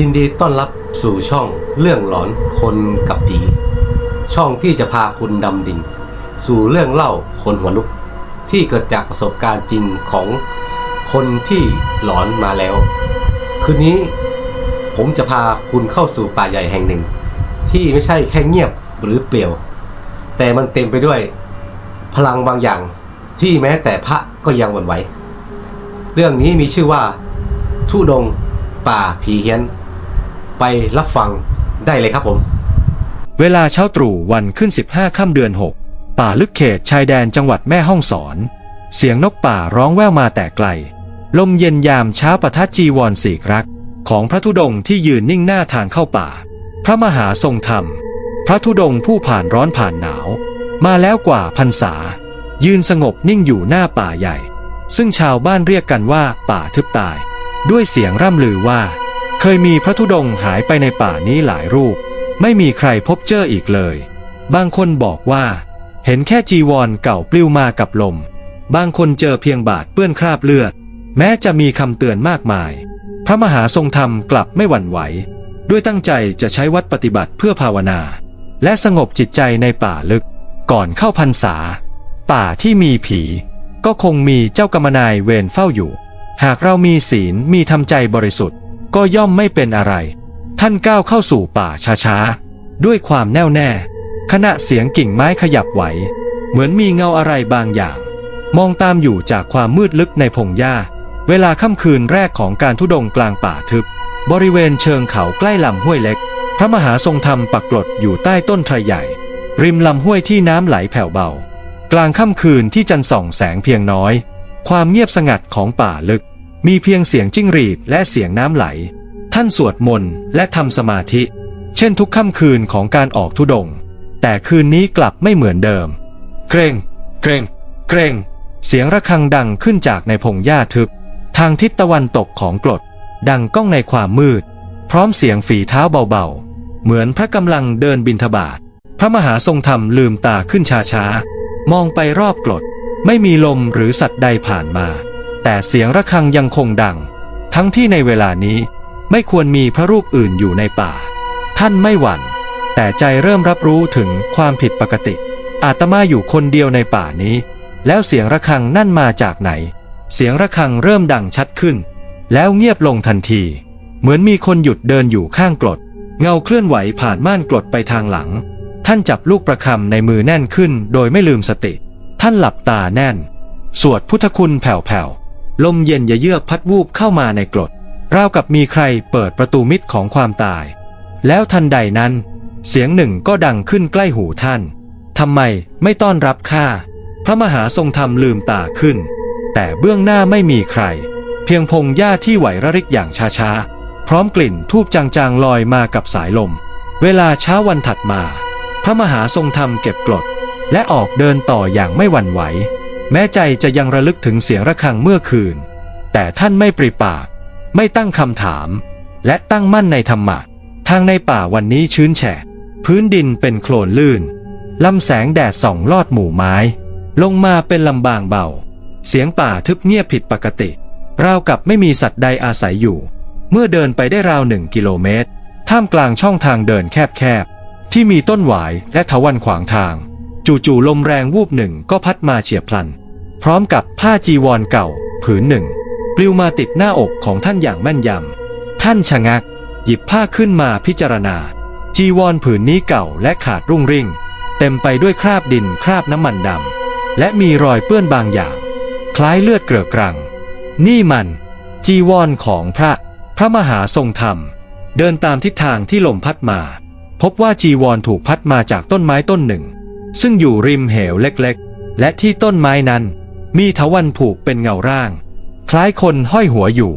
ยินดีต้อนรับสู่ช่องเรื่องหลอนคนกับผี ช่องที่จะพาคุณดำดิ่ง สู่เรื่องเล่าคนหัวลุก ที่เกิดจากประสบการณ์จริงของคนที่หลอนมาแล้ว คืนนี้ผมจะพาคุณเข้าสู่ป่าใหญ่แห่งหนึ่ง ที่ไม่ใช่แค่เงียบหรือเปลี่ยว แต่มันเต็มไปด้วย พลังบางอย่างที่แม้แต่พระก็ยังหวั่นไหวเรื่องนี้มีชื่อว่าทุดงป่าผีเฮี้ยน ไปรับฟังได้เลยครับผม เวลาเช้าตรู่วันขึ้น 15 ค่ำเดือน 6 ป่าลึกเขตชายแดนจังหวัดแม่ฮ่องสอน เสียงนกป่าร้องแว่วมาแต่ไกล ลมเย็นยามเช้าประทัดจีวรสีกรัก ของพระธุดงค์ที่ยืนนิ่งหน้าทางเข้าป่า พระมหาทรงธรรม พระธุดงค์ผู้ผ่านร้อนผ่านหนาว มาแล้วกว่าพรรษา ยืนสงบนิ่งอยู่หน้าป่าใหญ่ ซึ่งชาวบ้านเรียกกันว่าป่าทึบตาย ด้วยเสียงร่ำลือว่า ยมีพระธุดงค์หายไปในป่านี้หลายรูป ไม่มีใครพบเจออีกเลย บางคนบอกว่า เห็นแค่จีวรเก่าปลิวมากับลม บางคนเจอเพียงบาดเปื้อนคราบเลือด แม้จะมีคำเตือนมากมาย พระมหาทรงธรรมกลับไม่หวั่นไหว ด้วยตั้งใจจะใช้วัดปฏิบัติเพื่อภาวนา และสงบจิตใจในป่าลึก ก่อนเข้าพรรษา ป่าที่มีผี ก็คงมีเจ้ากรรมนายเวรเฝ้าอยู่ หากเรามีศีลมีทำใจบริสุทธิ์ ก็ย่อมไม่เป็นอะไร ท่านก้าวเข้าสู่ป่าช้าๆ ด้วยความแน่วแน่ ขณะเสียงกิ่งไม้ขยับไหว เหมือนมีเงาอะไรบางอย่าง มองตามอยู่จากความมืดลึกในพงหญ้า เวลาค่ำคืนแรกของการทุดงกลางป่าทึบ บริเวณเชิงเขาใกล้ลำห้วยเล็ก พระมหาทรงธรรมปักกลดอยู่ใต้ต้นไทรใหญ่ ริมลำห้วยที่น้ำไหลแผ่วเบา กลางค่ำคืนที่จันทร์ส่องแสงเพียงน้อย ความเงียบสงัดของป่าลึก มีเพียงเสียงจิ้งหรีดและเสียงน้ำไหล ท่านสวดมนต์และทำสมาธิ เช่นทุกค่ำคืนของการออกทุดง แต่คืนนี้กลับไม่เหมือนเดิม เกรง เกรง เกรง เสียงระฆังดังขึ้นจากในพงหญ้าทึบ ทางทิศตะวันตกของกรด ดังก้องในความมืด พร้อมเสียงฝีเท้าเบาๆ เหมือนพระกำลังเดินบินทบาทพระมหาทรงธรรมลืมตาขึ้นช้าๆ มองไปรอบกรด ไม่มีลมหรือสัตว์ใดผ่านมา แต่เสียงระฆังยังคงดัง ทั้งที่ในเวลานี้ไม่ควรมีพระรูปอื่นอยู่ในป่า ท่านไม่หวั่น แต่ใจเริ่มรับรู้ถึงความผิดปกติ อาตมาอยู่คนเดียวในป่านี้ แล้วเสียงระฆังนั่นมาจากไหน เสียงระฆังเริ่มดังชัดขึ้น แล้วเงียบลงทันที เหมือนมีคนหยุดเดินอยู่ข้างกรด เงาเคลื่อนไหวผ่านม่านกรดไปทางหลัง ท่านจับลูกประคำในมือแน่นขึ้น โดยไม่ลืมสติ ท่านหลับตาแน่น สวดพุทธคุณแผ่วๆ ลมเย็นเยือกพัดวูบเข้ามาในกรดราวกับมีใครเปิดประตูมิตของความตาย แล้วทันใดนั้น เสียงหนึ่งก็ดังขึ้นใกล้หูท่านทำไมไม่ต้อนรับข้าพระมหาทรงธรรมลืมตาขึ้น แต่เบื้องหน้าไม่มีใคร เพียงพงหญ้าที่ไหวระริกอย่างช้าๆ พร้อมกลิ่นทูบจางๆลอยมากับสายลม เวลาเช้าวันถัดมา พระมหาทรงธรรมเก็บกรดและออกเดินต่ออย่างไม่หวั่นไหว แม้ใจจะยังระลึกถึงเสียงระฆังเมื่อคืน แต่ท่านไม่ปริปาก ไม่ตั้งคำถาม และตั้งมั่นในธรรมะ ทางในป่าวันนี้ชื้นแฉะ พื้นดินเป็นโคลนลื่น ลำแสงแดดส่องลอดหมู่ไม้ ลงมาเป็นลำบางเบา เสียงป่าทึบเงียบผิดปกติ ราวกับไม่มีสัตว์ใดอาศัยอยู่ เมื่อเดินไปได้ราวหนึ่งกิโลเมตร ท่ามกลางช่องทางเดินแคบๆ ที่มีต้นหวายและทวันขวางทาง จู่ๆลมแรงวูบหนึ่งก็พัดมาเฉียบพลัน พร้อมกับผ้าจีวรเก่า ผืนหนึ่ง ปลิวมาติดหน้าอกของท่านอย่างแม่นยำ ท่านชะงัก หยิบผ้าขึ้นมาพิจารณา จีวรผืนนี้เก่าและขาดรุ่งริ่ง เต็มไปด้วยคราบดินคราบน้ำมันดำและมีรอยเปื้อนบางอย่าง คล้ายเลือดเกลือกรัง นี่มัน จีวรของพระพระมหาทรงธรรม เดินตามทิศทางที่ลมพัดมา พบว่าจีวรถูกพัดมาจากต้นไม้ต้นหนึ่ง ซึ่งอยู่ริมเหวเล็กๆ และที่ต้นไม้นั้น มีเถาวันผูกเป็นเงาร่าง คล้ายคนห้อยหัวอยู่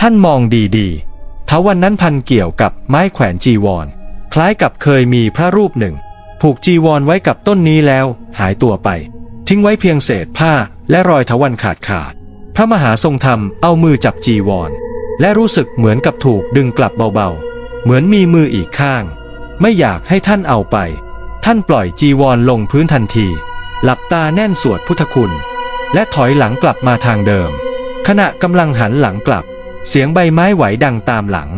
ท่านมองดีๆเถาวันนั้นพันเกี่ยวกับไม้แขวนจีวร คล้ายกับเคยมีพระรูปหนึ่ง ผูกจีวรไว้กับต้นนี้แล้ว หายตัวไป ทิ้งไว้เพียงเศษผ้าและรอยเถาวันขาดขาด พระมหาทรงธรรมเอามือจับจีวร และรู้สึกเหมือนกับถูกดึงกลับเบาๆ เหมือนมีมืออีกข้าง ไม่อยากให้ท่านเอาไป ท่านปล่อยจีวรลงพื้นทันที หลับตาแน่นสวดพุทธคุณ และถอยหลังกลับมาทางเดิม ขณะกำลังหันหลังกลับ เสียงใบไม้ไหวดังตามหลัง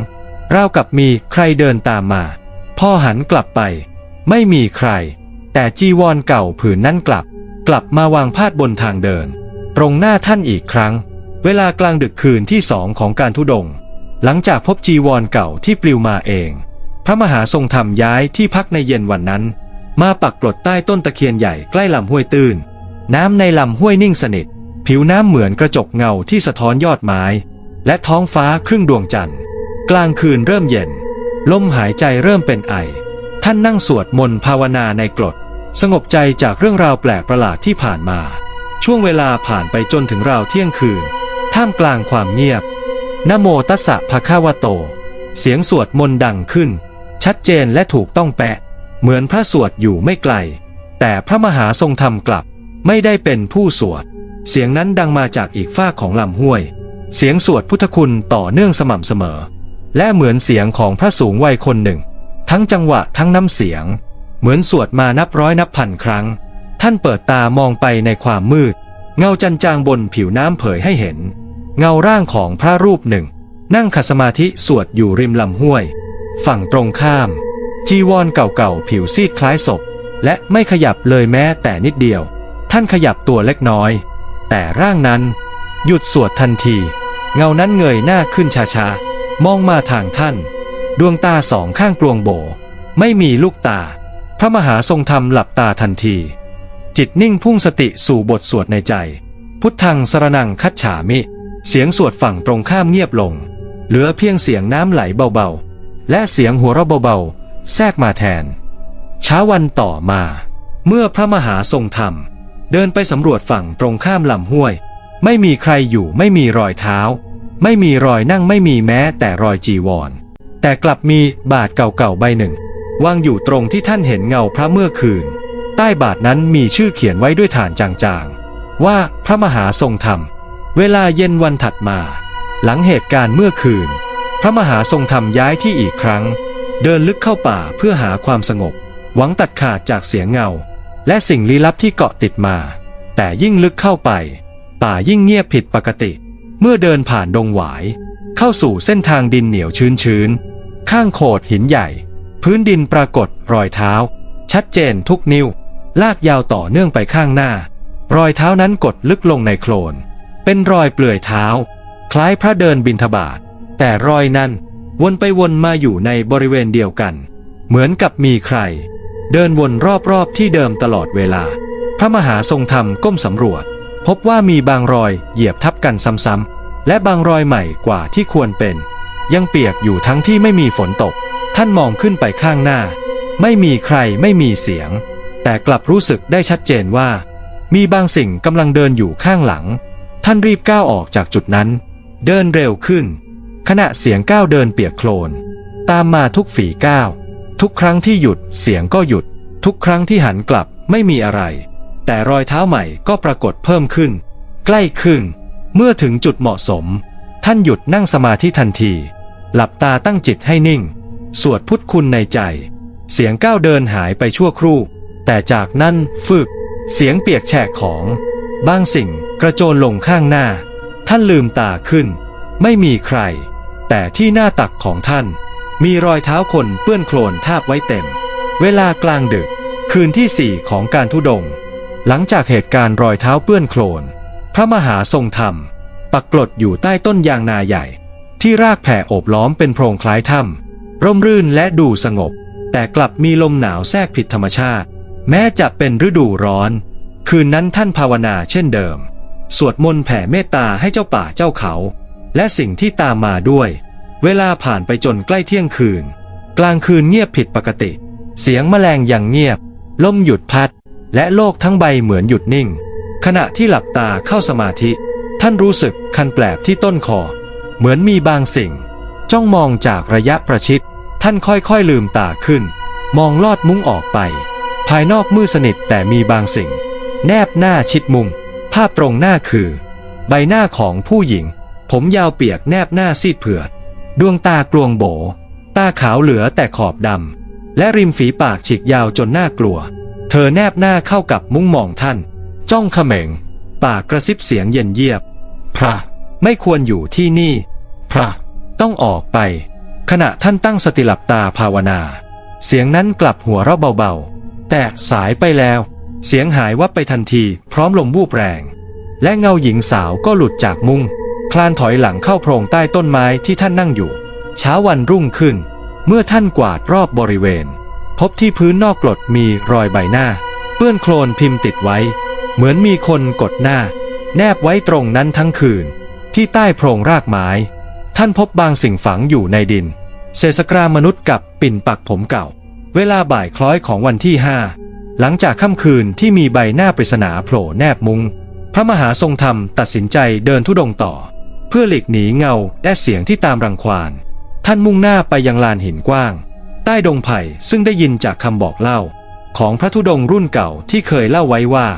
ราวกับมีใครเดินตามมา พ่อหันกลับไป ไม่มีใคร แต่จีวรเก่าผืนนั้นกลับ กลับมาวางพาดบนทางเดิน ตรงหน้าท่านอีกครั้ง เวลากลางดึกคืนที่สองของการทุดง หลังจากพบจีวรเก่าที่ปลิวมาเอง พระมหาทรงธรรมย้ายที่พักในเย็นวันนั้น มาปักกลดใต้ต้นตะเคียนใหญ่ใกล้ลำห้วยตื้น น้ำในลำห้วยนิ่งสนิท ผิวน้ำเหมือนกระจกเงาที่สะท้อนยอดไม้ และท้องฟ้าครึ่งดวงจันทร์ กลางคืนเริ่มเย็น ลมหายใจเริ่มเป็นไอ ท่านนั่งสวดมนต์ภาวนาในกรด สงบใจจากเรื่องราวแปลกประหลาดที่ผ่านมา ช่วงเวลาผ่านไปจนถึงราวเที่ยงคืน ท่ามกลางความเงียบนโมตัสสะภะคะวะโต เสียงสวดมนต์ดังขึ้น ชัดเจนและถูกต้องแปะ เหมือนพระสวดอยู่ไม่ไกล แต่พระมหาทรงธรรมกลับ ไม่ได้เป็นผู้สวด เสียงนั้นดังมาจากอีกฝาของลำห้วย เสียงสวดพุทธคุณต่อเนื่องสม่ำเสมอ และเหมือนเสียงของพระสูงวัยคนหนึ่ง ทั้งจังหวะทั้งน้ำเสียง เหมือนสวดมานับร้อยนับพันครั้ง ท่านเปิดตามองไปในความมืด เงาจันจางบนผิวน้ำเผยให้เห็น เงาร่างของพระรูปหนึ่ง นั่งขัดสมาธิสวดอยู่ริมลำห้วย ฝั่งตรงข้าม จีวรเก่าๆผิวซีดคล้ายศพ และไม่ขยับเลยแม้แต่นิดเดียว ท่านขยับตัวเล็กน้อย แต่ร่างนั้น หยุดสวดทันที เงานั้นเงยหน้าขึ้นช้าๆ มองมาทางท่าน ดวงตาสองข้างกลวงโบ ไม่มีลูกตา พระมหาทรงธรรมหลับตาทันที จิตนิ่งพุ่งสติสู่บทสวดในใจ พุทธังสรนังคัจฉามิ เสียงสวดฝั่งตรงข้ามเงียบลง เหลือเพียงเสียงน้ำไหลเบาๆ และเสียงหัวเราะเบาๆ แทรกมาแทน เช้าวันต่อมา เมื่อพระมหาทรงธรรม เดินไปสำรวจฝั่งตรงข้ามลำห้วย ไม่มีใครอยู่ไม่มีรอยเท้า ไม่มีรอยนั่งไม่มีแม้แต่รอยจีวร แต่กลับมีบาทเก่าๆใบหนึ่งวางอยู่ตรงที่ท่านเห็นเงาพระเมื่อคืน ใต้บาทนั้นมีชื่อเขียนไว้ด้วยฐานจางๆ ว่าพระมหาทรงธรรม เวลาเย็นวันถัดมา หลังเหตุการณ์เมื่อคืน พระมหาทรงธรรมย้ายที่อีกครั้ง เดินลึกเข้าป่าเพื่อหาความสงบ หวังตัดขาดจากเสียงเงา และสิ่งลี้ลับที่เกาะติดมา แต่ยิ่งลึกเข้าไป ป่ายิ่งเงียบผิดปกติ เมื่อเดินผ่านดงหวาย เข้าสู่เส้นทางดินเหนียวชื้นๆข้างโขดหินใหญ่ พื้นดินปรากฏรอยเท้า ชัดเจนทุกนิ้ว ลากยาวต่อเนื่องไปข้างหน้า รอยเท้านั้นกดลึกลงในโคลนเป็นรอยเปลือยเท้า คล้ายพระเดินบินทบาทแต่รอยนั้น วนไปวนมาอยู่ในบริเวณเดียวกัน เหมือนกับมีใคร เดินวนรอบๆที่เดิมตลอดเวลา พระมหาทรงธรรมก้มสำรวจ พบว่ามีบางรอยเหยียบทับกันซ้ำๆและบางรอยใหม่กว่าที่ควรเป็น ยังเปียกอยู่ทั้งที่ไม่มีฝนตก ท่านมองขึ้นไปข้างหน้า ไม่มีใครไม่มีเสียง แต่กลับรู้สึกได้ชัดเจนว่า มีบางสิ่งกำลังเดินอยู่ข้างหลัง ท่านรีบก้าวออกจากจุดนั้น เดินเร็วขึ้น ขณะเสียงก้าวเดินเปียกโคลน ตามมาทุกฝีก้าว ทุกครั้งที่หยุดเสียงก็หยุด ทุกครั้งที่หันกลับไม่มีอะไร แต่รอยเท้าใหม่ก็ปรากฏเพิ่มขึ้น ใกล้ขึ้น เมื่อถึงจุดเหมาะสม ท่านหยุดนั่งสมาธิทันที หลับตาตั้งจิตให้นิ่ง สวดพุทธคุณในใจ เสียงก้าวเดินหายไปชั่วครู่ แต่จากนั้นฟึก เสียงเปียกแฉกของบางสิ่งกระโจนลงข้างหน้า ท่านลืมตาขึ้น ไม่มีใคร แต่ที่หน้าตักของท่าน มีรอยเท้าคนเปื้อนโคลนทาบไว้เต็ม เวลากลางดึก คืนที่สี่ของการทุดง หลังจากเหตุการณ์รอยเท้าเปื้อนโคลน พระมหาทรงธรรม ปักกลดอยู่ใต้ต้นยางนาใหญ่ ที่รากแผ่โอบล้อมเป็นโพรงคล้ายถ้ำร่มรื่นและดูสงบ แต่กลับมีลมหนาวแทรกผิดธรรมชาติ แม้จะเป็นฤดูร้อน คืนนั้นท่านภาวนาเช่นเดิม สวดมนต์แผ่เมตตาให้เจ้าป่าเจ้าเขา และสิ่งที่ตามมาด้วย เวลาผ่านไปจนใกล้เที่ยงคืน กลางคืนเงียบผิดปกติ เสียงแมลงยังเงียบ ลมหยุดพัด และโลกทั้งใบเหมือนหยุดนิ่ง ขณะที่หลับตาเข้าสมาธิ ท่านรู้สึกคันแปลบที่ต้นคอ เหมือนมีบางสิ่ง จ้องมองจากระยะประชิด ท่านค่อยๆลืมตาขึ้น มองลอดมุ้งออกไป ภายนอกมืดสนิทแต่มีบางสิ่ง แนบหน้าชิดมุม ภาพตรงหน้าคือ ใบหน้าของผู้หญิง ผมยาวเปียกแนบหน้าซีดเผือด ดวงตากลวงโบ ตาขาวเหลือแต่ขอบดำ และริมฝีปากฉีกยาวจนน่ากลัว เธอแนบหน้าเข้ากับมุ้งมองท่าน จ้องเขม็งปากกระซิบเสียงเย็นเยียบ พระ ไม่ควรอยู่ที่นี่ พระ ต้องออกไป ขณะท่านตั้งสติหลับตาภาวนา เสียงนั้นกลับหัวเราะเบาๆ แต่สายไปแล้ว เสียงหายวับไปทันที พร้อมลมวูบแรง และเงาหญิงสาวก็หลุดจากมุง้ง คลานถอยหลังเข้าโพรงใต้ต้นไม้ที่ท่านนั่งอยู่ เช้าวันรุ่งขึ้น เมื่อท่านกวาดรอบบริเวณ พบที่พื้นนอกกรดมีรอยใบหน้า เปื้อนโคลนพิมพ์ติดไว้ เหมือนมีคนกดหน้า แนบไว้ตรงนั้นทั้งคืน ที่ใต้โพรงรากไม้ ท่านพบบางสิ่งฝังอยู่ในดิน เศษสกรามมนุษย์กับปิ่นปักผมเก่า เวลาบ่ายคล้อยของวันที่ห้าหลังจากค่ำคืนที่มีใบหน้าปริศนาโผล่แนบมุง พระมหาทรงธรรมตัดสินใจเดินทุดงต่อ เพื่อหลีกหนีเงาและเสียงที่ตามรังควาน ท่านมุ่งหน้าไปยังลานหินกว้าง ใต้ดงไผ่ซึ่งได้ยินจากคำบอกเล่า ของพระธุดงค์รุ่นเก่าที่เคยเล่าไว้ว่า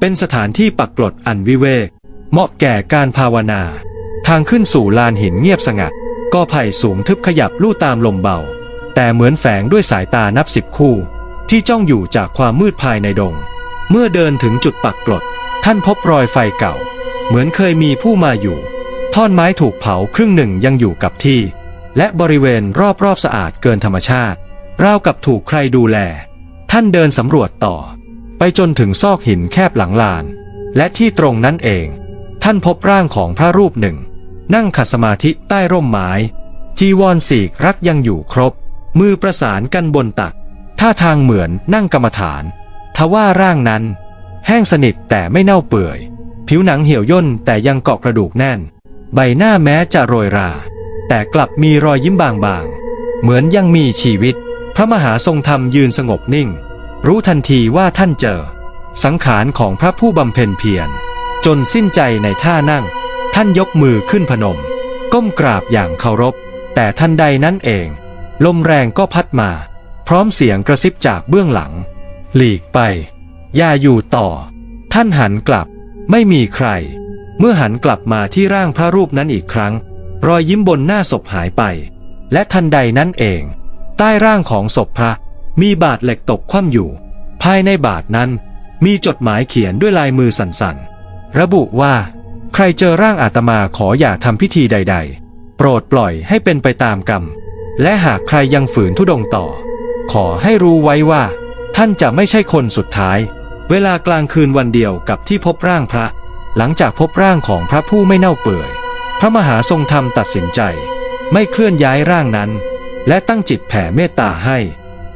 เป็นสถานที่ปักกลดอันวิเวก เหมาะแก่การภาวนา ทางขึ้นสู่ลานหินเงียบสงัดกอไผ่สูงทึบขยับลู่ตามลมเบา แต่เหมือนแฝงด้วยสายตานับสิบคู่ ที่จ้องอยู่จากความมืดภายในดง เมื่อเดินถึงจุดปักกลด ท่านพบรอยไฟเก่า เหมือนเคยมีผู้มาอยู่ ท่อนไม้ถูกเผาครึ่งหนึ่งยังอยู่กับที่ และบริเวณรอบๆสะอาดเกินธรรมชาติราวกับถูกใครดูแล ท่านเดินสำรวจต่อ ไปจนถึงซอกหินแคบหลังลาน และที่ตรงนั้นเอง ท่านพบร่างของพระรูปหนึ่ง นั่งขัดสมาธิใต้ร่มไม้ จีวรสีกรักยังอยู่ครบ มือประสานกันบนตัก ท่าทางเหมือนนั่งกรรมฐาน ทว่าร่างนั้น แห้งสนิทแต่ไม่เน่าเปื่อย ผิวหนังเหี่ยวย่นแต่ยังเกาะกระดูกแน่น ใบหน้าแม้จะโรยรา แต่กลับมีรอยยิ้มบางๆ เหมือนยังมีชีวิต พระมหาทรงธรรมยืนสงบนิ่ง รู้ทันทีว่าท่านเจอ สังขารของพระผู้บำเพ็ญเพียรจนสิ้นใจในท่านั่ง ท่านยกมือขึ้นพนม ก้มกราบอย่างเคารพ แต่ทันใดนั้นเอง ลมแรงก็พัดมา พร้อมเสียงกระซิบจากเบื้องหลัง หลีกไป อย่าอยู่ต่อ ท่านหันกลับ ไม่มีใคร เมื่อหันกลับมาที่ร่างพระรูปนั้นอีกครั้ง รอยยิ้มบนหน้าศพหายไป และทันใดนั้นเอง ใต้ร่างของศพพระ มีบาดเหล็กตกคว่ำอยู่ ภายในบาดนั้น มีจดหมายเขียนด้วยลายมือสั่นๆ ระบุว่า ใครเจอร่างอาตมาขออย่าทำพิธีใด ๆ โปรดปล่อยให้เป็นไปตามกรรม และหากใครยังฝืนทุดงต่อ ขอให้รู้ไว้ว่า ท่านจะไม่ใช่คนสุดท้าย เวลากลางคืนวันเดียวกับที่พบร่างพระ หลังจากพบร่างของพระผู้ไม่เน่าเปื่อย พระมหาทรงธรรมตัดสินใจ ไม่เคลื่อนย้ายร่างนั้น และตั้งจิตแผ่เมตตาให้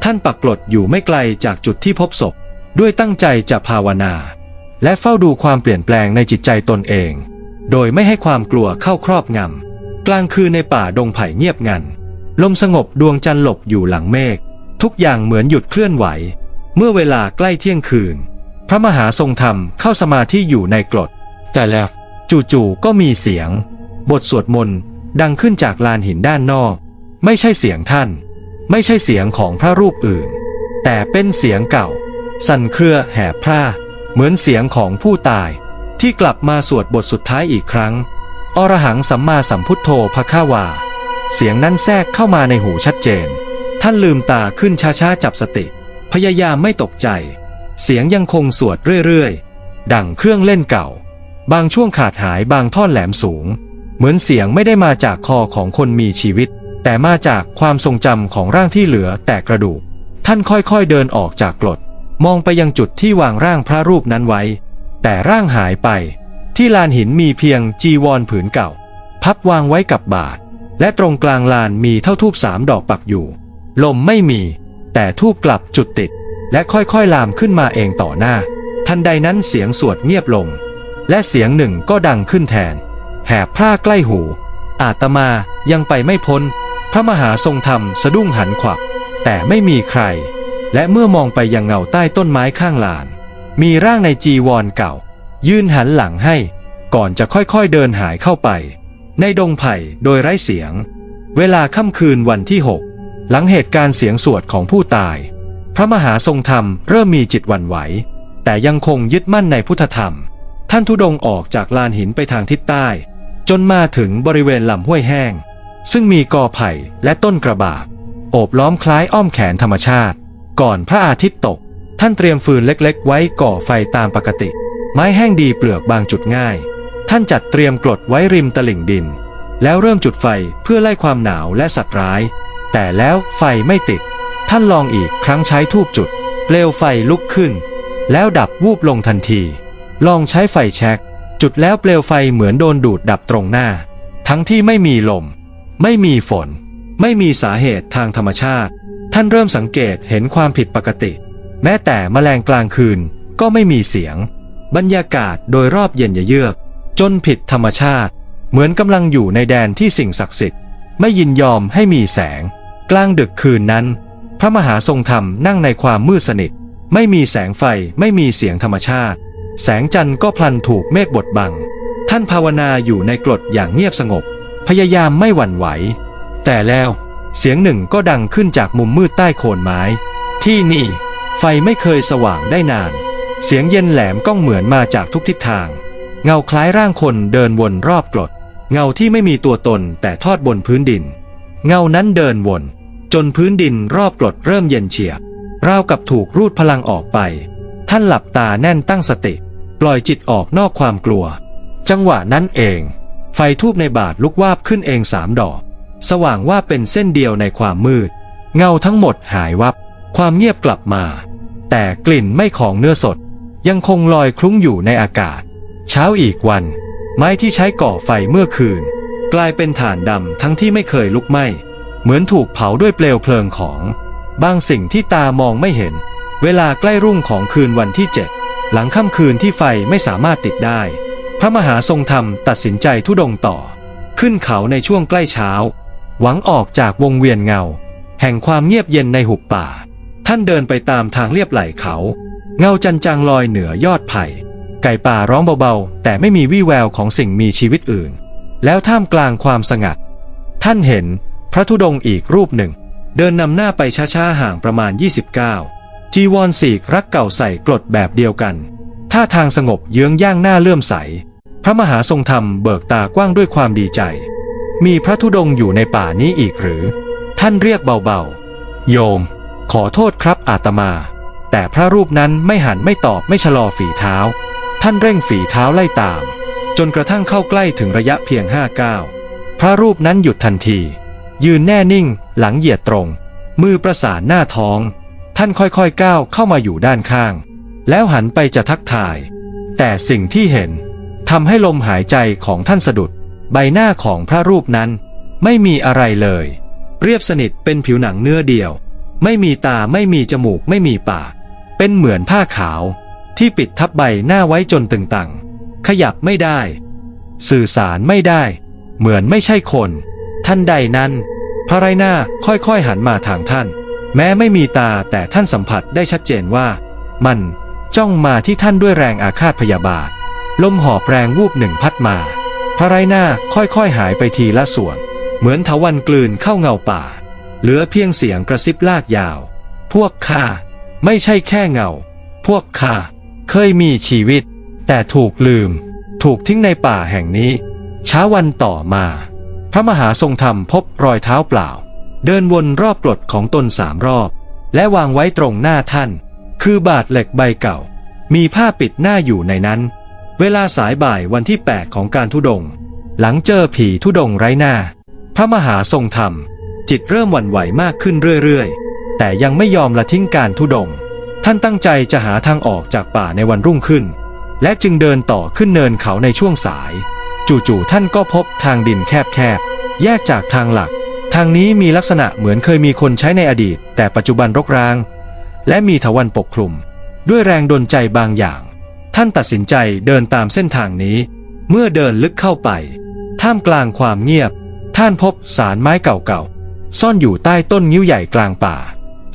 ท่านปักกลดอยู่ไม่ไกลจากจุดที่พบศพ ด้วยตั้งใจจะภาวนา และเฝ้าดูความเปลี่ยนแปลงในจิตใจตนเอง โดยไม่ให้ความกลัวเข้าครอบงำ กลางคืนในป่าดงไผ่เงียบงัน ลมสงบดวงจันทร์หลบอยู่หลังเมฆทุกอย่างเหมือนหยุดเคลื่อนไหว เมื่อเวลาใกล้เที่ยงคืน พระมหาทรงธรรมเข้าสมาธิอยู่ในกรด แต่แล้วจู่ๆก็มีเสียง บทสวดมนต์ดังขึ้นจากลานหินด้านนอก ไม่ใช่เสียงท่าน ไม่ใช่เสียงของพระรูปอื่น แต่เป็นเสียงเก่า สั่นเครือแหบพร่าเหมือนเสียงของผู้ตาย ที่กลับมาสวดบทสุดท้ายอีกครั้ง อรหังสัมมาสัมพุทโธภคาวา เสียงนั้นแทรกเข้ามาในหูชัดเจน ท่านลืมตาขึ้นช้าๆจับสติ พยายามไม่ตกใจ เสียงยังคงสวดเรื่อยๆ ดังเครื่องเล่นเก่า บางช่วงขาดหายบางท่อนแหลมสูง เหมือนเสียงไม่ได้มาจากคอของคนมีชีวิต แต่มาจากความทรงจำของร่างที่เหลือแต่กระดูก ท่านค่อยๆเดินออกจากกรดมองไปยังจุดที่วางร่างพระรูปนั้นไว้ แต่ร่างหายไป ที่ลานหินมีเพียงจีวรผืนเก่า พับวางไว้กับบาท และตรงกลางลานมีเท่าทูบสามดอกปักอยู่ ลมไม่มี แต่ทูบกลับจุดติด และค่อยๆลามขึ้นมาเองต่อหน้า ทันใดนั้นเสียงสวดเงียบลง และเสียงหนึ่งก็ดังขึ้นแทน แหบพร่าใกล้หู อาตมายังไปไม่พ้น พระมหาทรงธรรมสะดุ้งหันขวับ แต่ไม่มีใคร และเมื่อมองไปยังเงาใต้ต้นไม้ข้างลาน มีร่างในจีวรเก่า ยื่นหันหลังให้ ก่อนจะค่อยๆเดินหายเข้าไป ในดงไผ่โดยไร้เสียง เวลาค่ำคืนวันที่หกหลังเหตุการณ์เสียงสวดของผู้ตาย พระมหาทรงธรรมเริ่มมีจิตวันไหว แต่ยังคงยึดมั่นในพุทธธรรม ท่านทุดงออกจากลานหินไปทางทิศใต้ จนมาถึงบริเวณลำห้วยแห้ง ซึ่งมีกอไผ่และต้นกระบากโอบล้อมคล้ายอ้อมแขนธรรมชาติ ก่อนพระอาทิตย์ตก ท่านเตรียมฟืนเล็ก ๆ ไว้ก่อไฟตามปกติ ไม้แห้งดีเปลือกบางจุดง่าย ท่านจัดเตรียมกรดไว้ริมตลิ่งดิน แล้วเริ่มจุดไฟเพื่อไล่ความหนาวและสัตว์ร้าย แต่แล้วไฟไม่ติด ท่านลองอีกครั้งใช้ทูบจุด เปลวไฟลุกขึ้น แล้วดับวูบลงทันที ลองใช้ไฟแช็กจุดแล้วเปลวไฟเหมือนโดนดูดดับตรงหน้า ทั้งที่ไม่มีลม ไม่มีฝน ไม่มีสาเหตุทางธรรมชาติ ท่านเริ่มสังเกตเห็นความผิดปกติ แม้แต่แมลงกลางคืนก็ไม่มีเสียง บรรยากาศโดยรอบเย็นเยือก จนผิดธรรมชาติ เหมือนกำลังอยู่ในแดนที่สิ่งศักดิ์สิทธิ์ ไม่ยินยอมให้มีแสง กลางดึกคืนนั้น พระมหาทรงธรรมนั่งในความมืดสนิท ไม่มีแสงไฟไม่มีเสียงธรรมชาติ แสงจันทร์ก็พลันถูกเมฆบดบัง ท่านภาวนาอยู่ในกรดอย่างเงียบสงบ พยายามไม่หวั่นไหว แต่แล้วเสียงหนึ่งก็ดังขึ้นจากมุมมืดใต้โคนไม้ ที่นี่ ไฟไม่เคยสว่างได้นาน เสียงเย็นแหลมก้องเหมือนมาจากทุกทิศทาง เงาคล้ายร่างคนเดินวนรอบกรด เงาที่ไม่มีตัวตนแต่ทอดบนพื้นดิน เงานั้นเดินวน จนพื้นดินรอบกรดเริ่มเย็นเฉียบราวกับถูกรูดพลังออกไป ท่านหลับตาแน่นตั้งสติ ปล่อยจิตออกนอกความกลัว จังหวะนั้นเอง ไฟทูบในบาทลุกวาบขึ้นเองสามดอก สว่างว่าเป็นเส้นเดียวในความมืด เงาทั้งหมดหายวับ ความเงียบกลับมา แต่กลิ่นไม่ของเนื้อสด ยังคงลอยคลุ้งอยู่ในอากาศ เช้าอีกวัน ไม้ที่ใช้ก่อไฟเมื่อคืน กลายเป็นถ่านดำทั้งที่ไม่เคยลุกไหม้เหมือนถูกเผาด้วยเปลวเพลิงของ บางสิ่งที่ตามองไม่เห็น เวลาใกล้รุ่งของคืนวันที่เจ็ด หลังค่ำคืนที่ไฟไม่สามารถติดได้ พระมหาทรงธรรมตัดสินใจทุดงต่อ ขึ้นเขาในช่วงใกล้เช้า หวังออกจากวงเวียนเงา แห่งความเงียบเย็นในหุบป่า ท่านเดินไปตามทางเรียบไหล่เขา เงาจันจังลอยเหนือยอดไผ่ ไก่ป่าร้องเบาๆ แต่ไม่มีวี่แววของสิ่งมีชีวิตอื่น แล้วท่ามกลางความสงัด ท่านเห็นพระธุดงอีกรูปหนึ่ง เดินนำหน้าไปช้าๆห่างประมาณ 29 จีวรสีกรักเก่าใส่กรดแบบเดียวกัน ท่าทางสงบเยื้องย่างหน้าเลื่อมใส พระมหาทรงธรรมเบิกตากว้างด้วยความดีใจ มีพระธุดงค์อยู่ในป่านี้อีกหรือ ท่านเรียกเบาๆ โยม ขอโทษครับอาตมา แต่พระรูปนั้นไม่หันไม่ตอบไม่ชะลอฝีเท้า ท่านเร่งฝีเท้าไล่ตาม จนกระทั่งเข้าใกล้ถึงระยะเพียงห้าก้าวพระรูปนั้นหยุดทันที ยืนแน่นิ่งหลังเหยียดตรง มือประสานหน้าท้อง ท่านค่อยๆก้าวเข้ามาอยู่ด้านข้าง แล้วหันไปจะทักทาย แต่สิ่งที่เห็นทำให้ลมหายใจของท่านสะดุด ใบหน้าของพระรูปนั้น ไม่มีอะไรเลย เรียบสนิทเป็นผิวหนังเนื้อเดียว ไม่มีตาไม่มีจมูกไม่มีปาก เป็นเหมือนผ้าขาว ที่ปิดทับใบหน้าไว้จนตึงตังขยับไม่ได้ สื่อสารไม่ได้ เหมือนไม่ใช่คน ท่านใดนั้น พระไรหน้าค่อยๆหันมาทางท่าน แม้ไม่มีตาแต่ท่านสัมผัสได้ชัดเจนว่า มันจ้องมาที่ท่านด้วยแรงอาฆาตพยาบาท ลมหอบแรงวูบหนึ่งพัดมาพระไรหน้าค่อยๆหายไปทีละส่วน เหมือนทวันกลืนเข้าเงาป่า เหลือเพียงเสียงกระซิบลากยาว พวกข้าไม่ใช่แค่เงา พวกข้าเคยมีชีวิต แต่ถูกลืม ถูกทิ้งในป่าแห่งนี้ เช้าวันต่อมา พระมหาทรงธรรมพบรอยเท้าเปล่า เดินวนรอบกรดของตนสามรอบ และวางไว้ตรงหน้าท่าน คือบาทเหล็กใบเก่า มีผ้าปิดหน้าอยู่ในนั้น เวลาสายบ่ายวันที่ 8 ของการทุดง หลังเจอผีทุดงไร้หน้า พระมหาทรงธรรม จิตเริ่มหวั่นไหวมากขึ้นเรื่อยๆ แต่ยังไม่ยอมละทิ้งการทุดง ท่านตั้งใจจะหาทางออกจากป่าในวันรุ่งขึ้น และจึงเดินต่อขึ้นเนินเขาในช่วงสาย จู่ๆท่านก็พบทางดินแคบๆแยกจากทางหลักางนี้มีลักษณะเหมือนเคยมีคนใช้ในอดีต แต่ปัจจุบันรกร้าง และมีถวันปกคลุม ด้วยแรงดลใจบางอย่าง ท่านตัดสินใจเดินตามเส้นทางนี้ เมื่อเดินลึกเข้าไป ท่ามกลางความเงียบ ท่านพบสารไม้เก่าๆ ซ่อนอยู่ใต้ต้นงิ้วใหญ่กลางป่า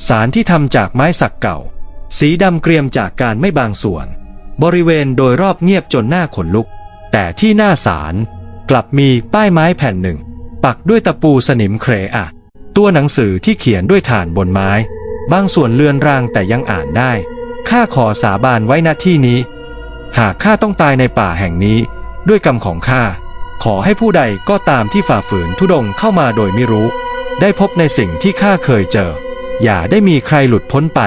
สารที่ทำจากไม้สักเก่า สีดำเกรียมจากการไม่บางส่วน บริเวณโดยรอบเงียบจนหน้าขนลุก แต่ที่หน้าสารกลับมีป้ายไม้แผ่นหนึ่ง ปักด้วยตะปูสนิมเครอะ ตัวหนังสือที่เขียนด้วยถ่านบนไม้ บางส่วนเลือนรางแต่ยังอ่านได้ ข้าขอสาบานไว้ณที่นี้ หากข้าต้องตายในป่าแห่งนี้ ด้วยกรรมของข้า ขอให้ผู้ใดก็ตามที่ฝ่าฝืนทุดงเข้ามาโดยไม่รู้ ได้พบในสิ่งที่ข้าเคยเจอ อย่าได้มีใครหลุดพ้นไป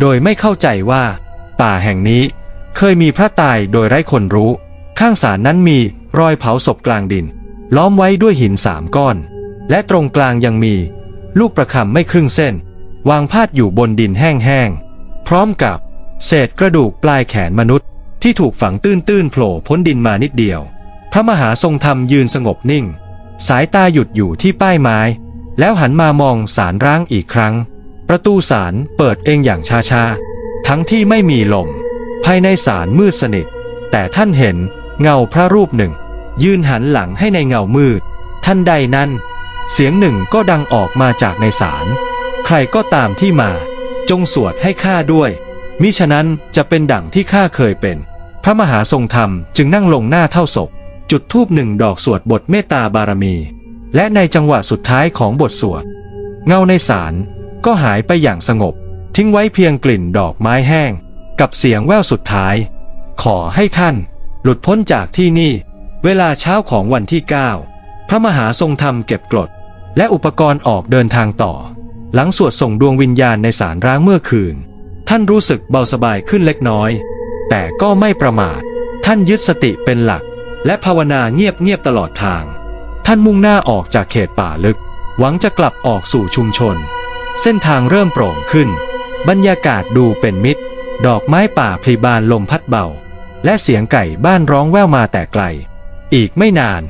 โดยไม่เข้าใจว่า ป่าแห่งนี้เคยมีพระตายโดยไร้คนรู้ ข้างศาลนั้นมีรอยเผาศพกลางดิน ล้อมไว้ด้วยหินสามก้อน และตรงกลางยังมี ลูกประคำไม่ครึ่งเส้น วางพาดอยู่บนดินแห้งๆ พร้อมกับ เศษกระดูกปลายแขนมนุษย์ ที่ถูกฝังตื้นๆโผล่พ้นดินมานิดเดียว พระมหาทรงธรรมยืนสงบนิ่ง สายตาหยุดอยู่ที่ป้ายไม้ แล้วหันมามองสารร้างอีกครั้ง ประตูสารเปิดเองอย่างช้าๆ ทั้งที่ไม่มีลม ภายในสารมืดสนิท แต่ท่านเห็นเงาพระรูปหนึ่ง ยืนหันหลังให้ในเงามืด ทันใดนั้น เสียงหนึ่งก็ดังออกมาจากในสารใครก็ตามที่มา จงสวดให้ข้าด้วย มิฉะนั้นจะเป็นดั่งที่ข้าเคยเป็น พระมหาทรงธรรมจึงนั่งลงหน้าเท่าศพ จุดธูปหนึ่งดอกสวดบทเมตตาบารมี และในจังหวะสุดท้ายของบทสวด เงาในสารก็หายไปอย่างสงบ ทิ้งไว้เพียงกลิ่นดอกไม้แห้ง กับเสียงแว่วสุดท้าย ขอให้ท่าน หลุดพ้นจากที่นี่ เวลาเช้าของวันที่ 9 พระมหาทรงธรรมเก็บกรดและอุปกรณ์ออกเดินทางต่อ หลังสวดส่งดวงวิญญาณในสารร้างเมื่อคืน ท่านรู้สึกเบาสบายขึ้นเล็กน้อย แต่ก็ไม่ประมาท ท่านยึดสติเป็นหลัก และภาวนาเงียบๆตลอดทาง ท่านมุ่งหน้าออกจากเขตป่าลึก หวังจะกลับออกสู่ชุมชน เส้นทางเริ่มโปร่งขึ้น บรรยากาศดูเป็นมิตร ดอกไม้ป่าพลีบานลมพัดเบา และเสียงไก่บ้านร้องแว่วมาแต่ไกล อีกไม่นาน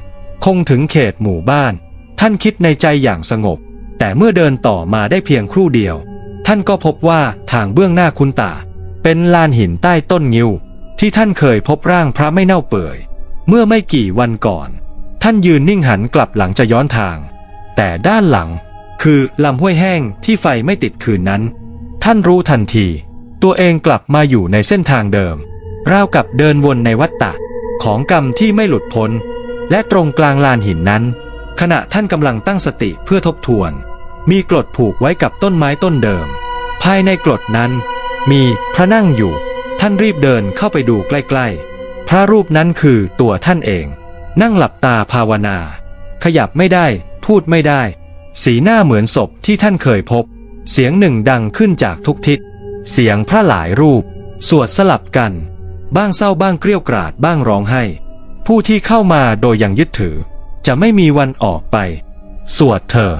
คงถึงเขตหมู่บ้าน ท่านคิดในใจอย่างสงบ แต่เมื่อเดินต่อมาได้เพียงครู่เดียว ท่านก็พบว่าทางเบื้องหน้าคุณตา เป็นลานหินใต้ต้นงิ้ว ที่ท่านเคยพบร่างพระไม่เน่าเปื่อย เมื่อไม่กี่วันก่อน ท่านยืนนิ่งหันกลับหลังจะย้อนทาง แต่ด้านหลัง คือลำห้วยแห้งที่ไฟไม่ติดคืนนั้น ท่านรู้ทันที ตัวเองกลับมาอยู่ในเส้นทางเดิมราวกับเดินวนในวัฏฏะ ของกรรมที่ไม่หลุดพ้น และตรงกลางลานหินนั้น ขณะท่านกำลังตั้งสติเพื่อทบทวน มีกรดผูกไว้กับต้นไม้ต้นเดิม ภายในกรดนั้น มีพระนั่งอยู่ ท่านรีบเดินเข้าไปดูใกล้ๆ พระรูปนั้นคือตัวท่านเอง นั่งหลับตาภาวนา ขยับไม่ได้ พูดไม่ได้ สีหน้าเหมือนศพที่ท่านเคยพบ เสียงหนึ่งดังขึ้นจากทุกทิศ เสียงพระหลายรูป สวดสลับกัน บ้างเศร้าบ้างเกรี้ยวกราดบ้างร้องไห้ ผู้ที่เข้ามาโดยยังยึดถือ จะไม่มีวันออกไป สวดเถอ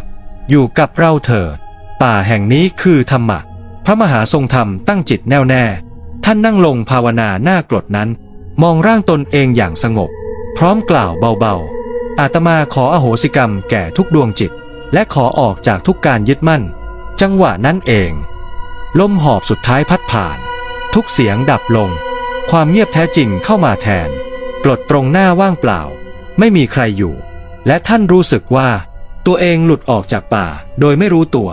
อยู่กับเราเถอป่าแห่งนี้คือธรรมะ พระมหาทรงธรรมตั้งจิตแน่วแน่ ท่านนั่งลงภาวนาหน้ากรดนั้น มองร่างตนเองอย่างสงบ พร้อมกล่าวเบาๆ อาตมาขออโหสิกรรมแก่ทุกดวงจิต และขอออกจากทุกการยึดมั่น จังหวะนั้นเอง ลมหอบสุดท้ายพัดผ่าน ทุกเสียงดับลง ความเงียบแท้จริงเข้ามาแทนกรดตรงหน้าว่างเปล่า ไม่มีใครอยู่ และท่านรู้สึกว่า ตัวเองหลุดออกจากป่าโดยไม่รู้ตัว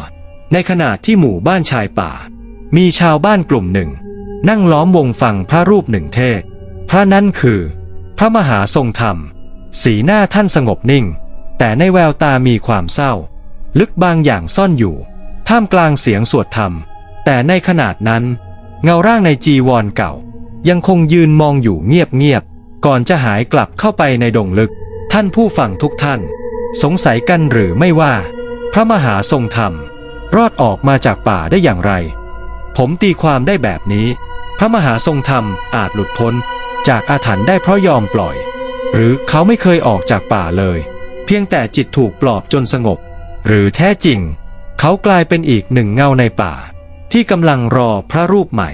ในขณะที่หมู่บ้านชายป่า มีชาวบ้านกลุ่มหนึ่ง นั่งล้อมวงฟังพระรูปหนึ่งเทศ พระนั้นคือ พระมหาทรงธรรม สีหน้าท่านสงบนิ่ง แต่ในแววตามีความเศร้า ลึกบางอย่างซ่อนอยู่ ท่ามกลางเสียงสวดธรรม แต่ในขนาดนั้น เงาร่างในจีวรเก่า ยังคงยืนมองอยู่เงียบๆก่อนจะหายกลับเข้าไปในดงลึก ท่านผู้ฟังทุกท่าน สงสัยกันหรือไม่ว่า พระมหาทรงธรรม รอดออกมาจากป่าได้อย่างไร ผมตีความได้แบบนี้ พระมหาทรงธรรมอาจหลุดพ้น จากอาถรรพ์ได้เพราะยอมปล่อย หรือเขาไม่เคยออกจากป่าเลย เพียงแต่จิตถูกปลอบจนสงบ หรือแท้จริง เขากลายเป็นอีกหนึ่งเงาในป่า ที่กำลังรอพระรูปใหม่